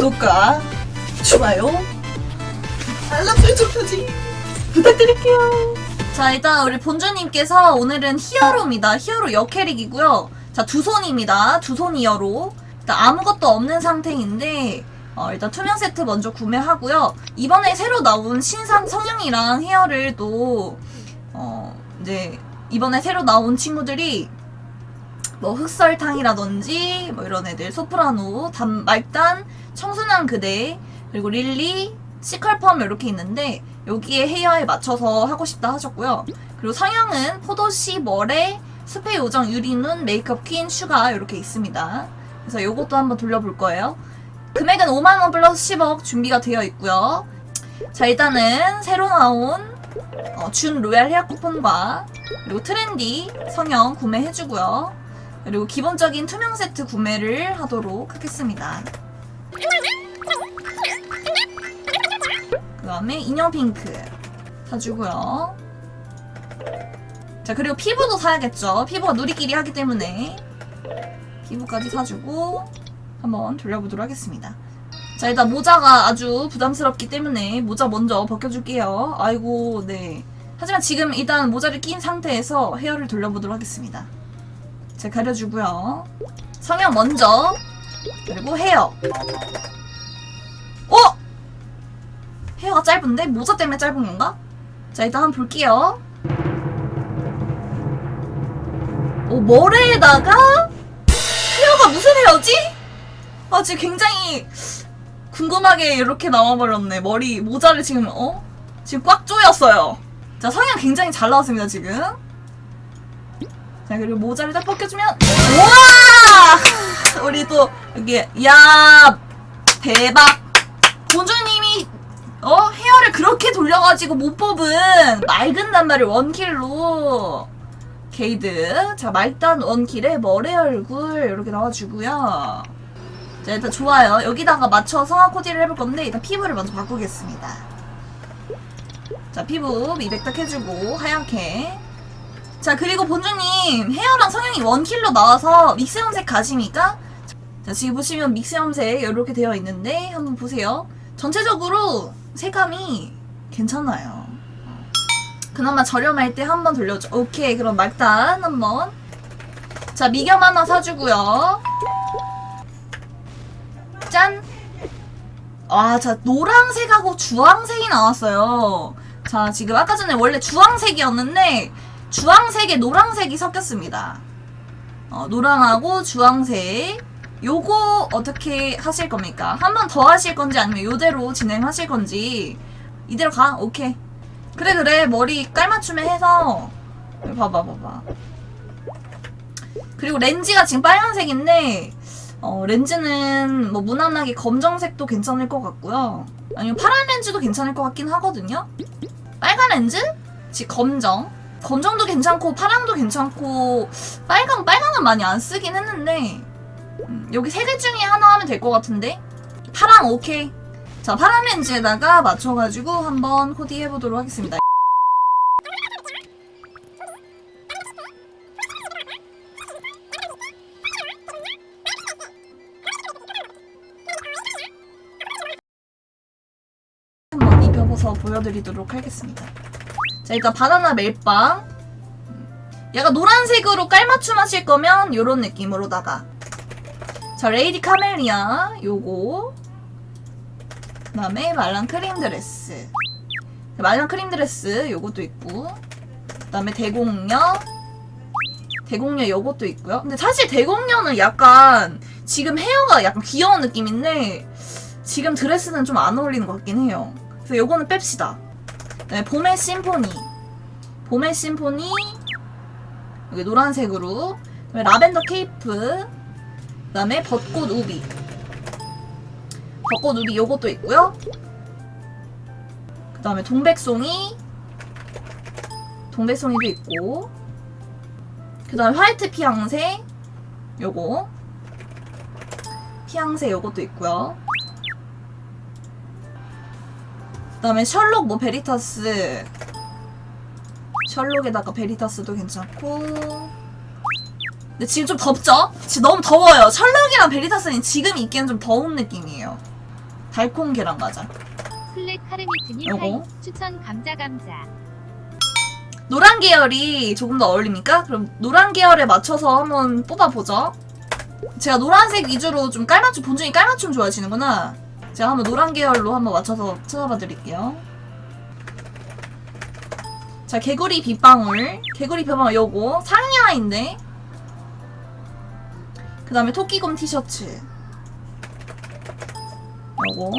구독과 좋아요, 알람 설정까지 부탁드릴게요. 자, 일단 우리 본주님께서 오늘은 히어로입니다. 히어로 역캐릭이고요. 자, 두 손입니다. 두손 히어로. 일단 아무것도 없는 상태인데, 어, 일단 투명 세트 먼저 구매하고요. 이번에 새로 나온 신상 성형이랑 헤어를 또, 어, 이제, 이번에 새로 나온 친구들이 뭐 흑설탕이라든지 뭐 이런 애들 소프라노, 단, 말단, 청순한 그대 그리고 릴리, 시컬펌 이렇게 있는데 여기에 헤어에 맞춰서 하고 싶다 하셨고요. 그리고 성형은 포도씨, 머레, 스페 요정, 유리눈, 메이크업 퀸, 슈가 이렇게 있습니다. 그래서 요것도 한번 돌려볼 거예요. 금액은 5만원 플러스 10억 준비가 되어 있고요. 자 일단은 새로 나온 어, 준 로얄 헤어 쿠폰과 그리고 트렌디 성형 구매해주고요. 그리고 기본적인 투명 세트 구매를 하도록 하겠습니다. 그 다음에 인형 핑크 사주고요. 자 그리고 피부도 사야겠죠. 피부가 누리끼리 하기 때문에 피부까지 사주고 한번 돌려보도록 하겠습니다. 자 일단 모자가 아주 부담스럽기 때문에 모자 먼저 벗겨줄게요. 아이고 네. 하지만 지금 일단 모자를 낀 상태에서 헤어를 돌려보도록 하겠습니다. 자 가려주고요. 성형 먼저 그리고 헤어. 어? 헤어가 짧은데 모자 때문에 짧은 건가? 자 일단 한번 볼게요. 오 머리에다가 헤어가 무슨 헤어지? 아 지금 굉장히 궁금하게 이렇게 나와버렸네. 머리 모자를 지금 어 지금 꽉 조였어요. 자 성형 굉장히 잘 나왔습니다 지금. 자 그리고 모자를 딱 벗겨주면 우와! 우리 또 여기 야 대박. 본주님이 어 헤어를 그렇게 돌려가지고 못 뽑은 맑은 단발을 원킬로. 게이드. 자 말단 원킬에 머리 얼굴 이렇게 나와주고요. 자 일단 좋아요. 여기다가 맞춰서 코디를 해볼 건데 일단 피부를 먼저 바꾸겠습니다. 자 피부 미백 딱 해주고 하얗게 자 그리고 본주님 헤어랑 성형이 원킬로 나와서 믹스 염색 가십니까? 자 지금 보시면 믹스 염색 이렇게 되어 있는데 한번 보세요 전체적으로 색감이 괜찮아요 그나마 저렴할 때 한번 돌려줘 오케이 그럼 말단 한번 자 미겸 하나 사주고요 짠! 아, 자, 노란색하고 주황색이 나왔어요. 자, 지금 아까 전에 원래 주황색이었는데, 주황색에 노란색이 섞였습니다. 어, 노랑하고 주황색. 요거 어떻게 하실 겁니까? 한 번 더 하실 건지 아니면 요대로 진행하실 건지. 이대로 가? 오케이. 그래, 그래. 머리 깔맞춤에 해서. 봐봐, 봐봐. 그리고 렌즈가 지금 빨간색인데, 어, 렌즈는 뭐 무난하게 검정색도 괜찮을 것 같고요. 아니면 파란 렌즈도 괜찮을 것 같긴 하거든요. 빨간 렌즈? 지 검정. 검정도 괜찮고 파랑도 괜찮고 빨강 빨강은 많이 안 쓰긴 했는데 음, 여기 세 개 중에 하나 하면 될 것 같은데 파랑 오케이. 자 파란 렌즈에다가 맞춰가지고 한번 코디 해보도록 하겠습니다. 한번 입혀봐서 보여드리도록 하겠습니다. 자, 일단 바나나 멜빵. 음, 약간 노란색으로 깔맞춤 하실 거면 요런 느낌으로다가. 자, 레이디 카멜리아. 요거. 그 다음에 말랑 크림 드레스. 말랑 크림 드레스. 요것도 있고. 그 다음에 대공녀. 대공녀 요것도 있고요. 근데 사실 대공녀는 약간 지금 헤어가 약간 귀여운 느낌인데 지금 드레스는 좀 안 어울리는 것 같긴 해요. 그래서 요거는 뺍시다. 네, 봄의 심포니. 봄의 심포니. 여기 노란색으로. 라벤더 케이프. 그 다음에 벚꽃 우비. 벚꽃 우비 요것도 있고요. 그 다음에 동백송이. 동백송이도 있고. 그 다음에 화이트 피앙새. 요거. 피앙새 요것도 있고요. 그다음에 셜록 뭐 베리타스 셜록에다가 베리타스도 괜찮고 근데 지금 좀 덥죠? 지금 너무 더워요 셜록이랑 베리타스는 지금 입기엔 좀 더운 느낌이에요 달콩 계란 과자. 카르미트님. 하이 추천 감자 감자 노란 계열이 조금 더 어울립니까? 그럼 노란 계열에 맞춰서 한번 뽑아보죠. 제가 노란색 위주로 좀 깔맞춤, 본중이 깔맞춤 좋아하시는구나. 제가 한번 노란 계열로 한번 맞춰서 찾아봐 드릴게요. 자, 개구리 빗방울. 개구리 빗방울 요거. 상야인데. 그 다음에 토끼곰 티셔츠. 요거.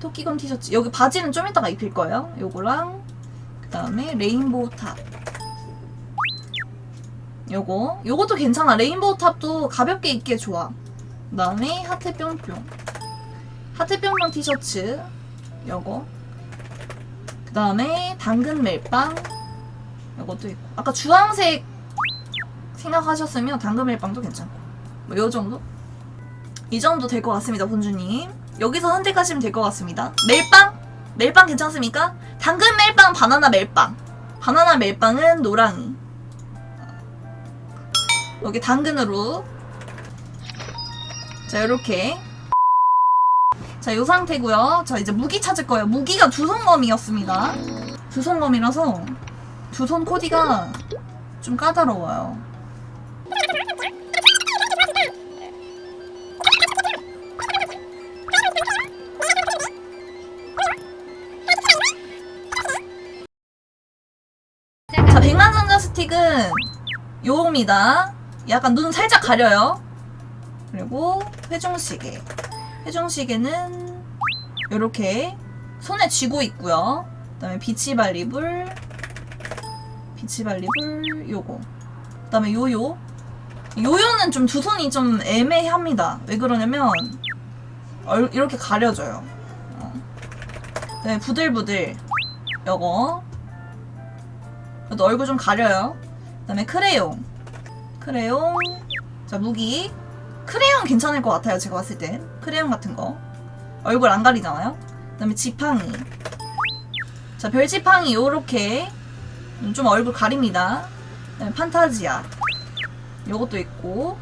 토끼곰 티셔츠. 여기 바지는 좀 이따가 입힐 거예요. 요거랑. 그 다음에 레인보우 탑. 요거. 요것도 괜찮아. 레인보우 탑도 가볍게 입기에 좋아. 그 다음에 하트 뿅뿅. 하트 뿅뿅 티셔츠. 요거. 그 다음에 당근 멜빵. 요것도 있고. 아까 주황색 생각하셨으면 당근 멜빵도 괜찮고. 뭐 요 정도? 이 정도 될 것 같습니다, 본주님. 여기서 선택하시면 될 것 같습니다. 멜빵? 멜빵 괜찮습니까? 당근 멜빵, 바나나 멜빵. 바나나 멜빵은 노랑이. 여기 당근으로. 자, 요렇게. 자, 요 상태고요. 자, 이제 무기 찾을 거예요. 무기가 두손검이었습니다. 두손검이라서 두 손 코디가 좀 까다로워요. 자, 백만전자 스틱은 요겁니다. 약간 눈 살짝 가려요. 그리고 회중시계. 회중시계는 요렇게 손에 쥐고 있고요. 그다음에 비치발리불, 비치발리불 요거. 그다음에 요요. 요요는 좀 두 손이 좀 애매합니다. 왜 그러냐면 얼- 이렇게 가려져요. 어. 그다음에 부들부들 요거. 얼굴 좀 가려요. 그다음에 크레용. 크레용. 자 무기. 크레용 괜찮을 것 같아요. 제가 봤을 땐. 크레용 같은 거. 얼굴 안 가리잖아요. 그다음에 지팡이. 자 별지팡이 요렇게 음, 좀 얼굴 가립니다. 그다음에 판타지아. 요것도 있고.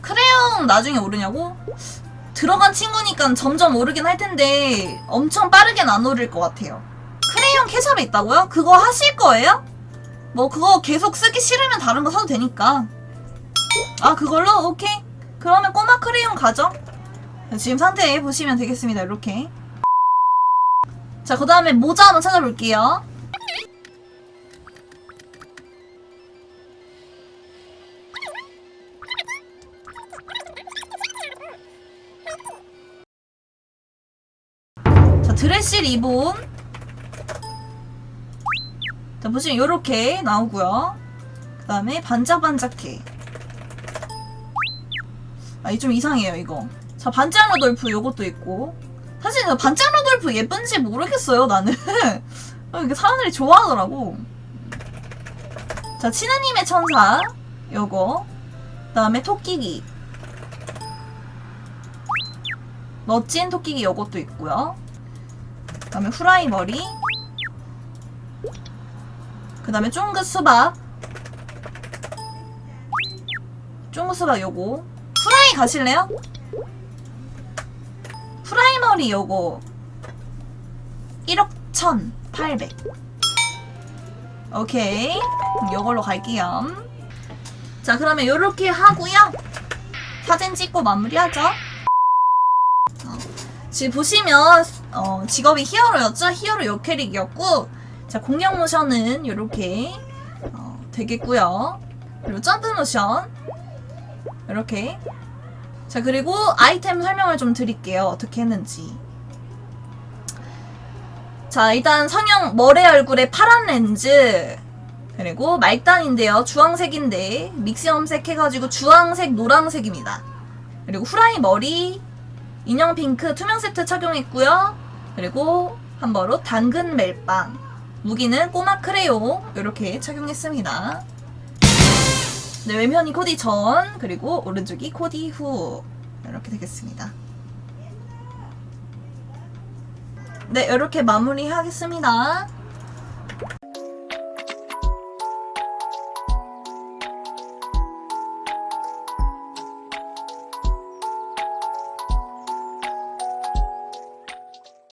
크레용 나중에 오르냐고? 들어간 친구니까 점점 오르긴 할 텐데 엄청 빠르게는 안 오를 것 같아요. 크레용 케첩이 있다고요? 그거 하실 거예요? 뭐 그거 계속 쓰기 싫으면 다른 거 사도 되니까. 아 그걸로? 오케이. 그러면 꼬마 크레용 가죠. 지금 상태 보시면 되겠습니다. 이렇게. 자, 그 다음에 모자 한번 찾아볼게요. 자, 드레실 리본. 자, 보시면 요렇게 나오고요. 그 다음에 반짝반짝해. 아, 이좀 이상해요, 이거. 자, 반짝 루돌프 요것도 있고. 사실 저 반짝 루돌프 예쁜지 모르겠어요, 나는. 어, 이게 사람들이 좋아하더라고. 자, 치느님의 천사. 요거. 그 다음에 토끼기. 멋진 토끼기 요것도 있고요. 그 다음에 후라이 머리. 그 다음에 쫑긋 수박. 쫑긋 수박 요거. 후라이 가실래요? 후라이 머리 요거 1억 1,800 오케이. 요걸로 갈게요. 자 그러면 요렇게 하고요. 사진 찍고 마무리하죠. 어, 지금 보시면 어, 직업이 히어로였죠? 히어로 요 캐릭이었고 자 공격 모션은 요렇게 어, 되겠고요. 그리고 점프 모션. 이렇게 자 그리고 아이템 설명을 좀 드릴게요. 어떻게 했는지. 자 일단 성형 머리 얼굴에 파란 렌즈 그리고 말단인데요. 주황색인데 믹스 염색 해가지고 주황색 노란색입니다. 그리고 후라이 머리 인형 핑크 투명 세트 착용했고요. 그리고 한 버릇 당근 멜빵 무기는 꼬마 크레용 이렇게 착용했습니다 네, 왼편이 코디 전, 그리고 오른쪽이 코디 후. 이렇게 되겠습니다. 네, 이렇게 마무리 하겠습니다.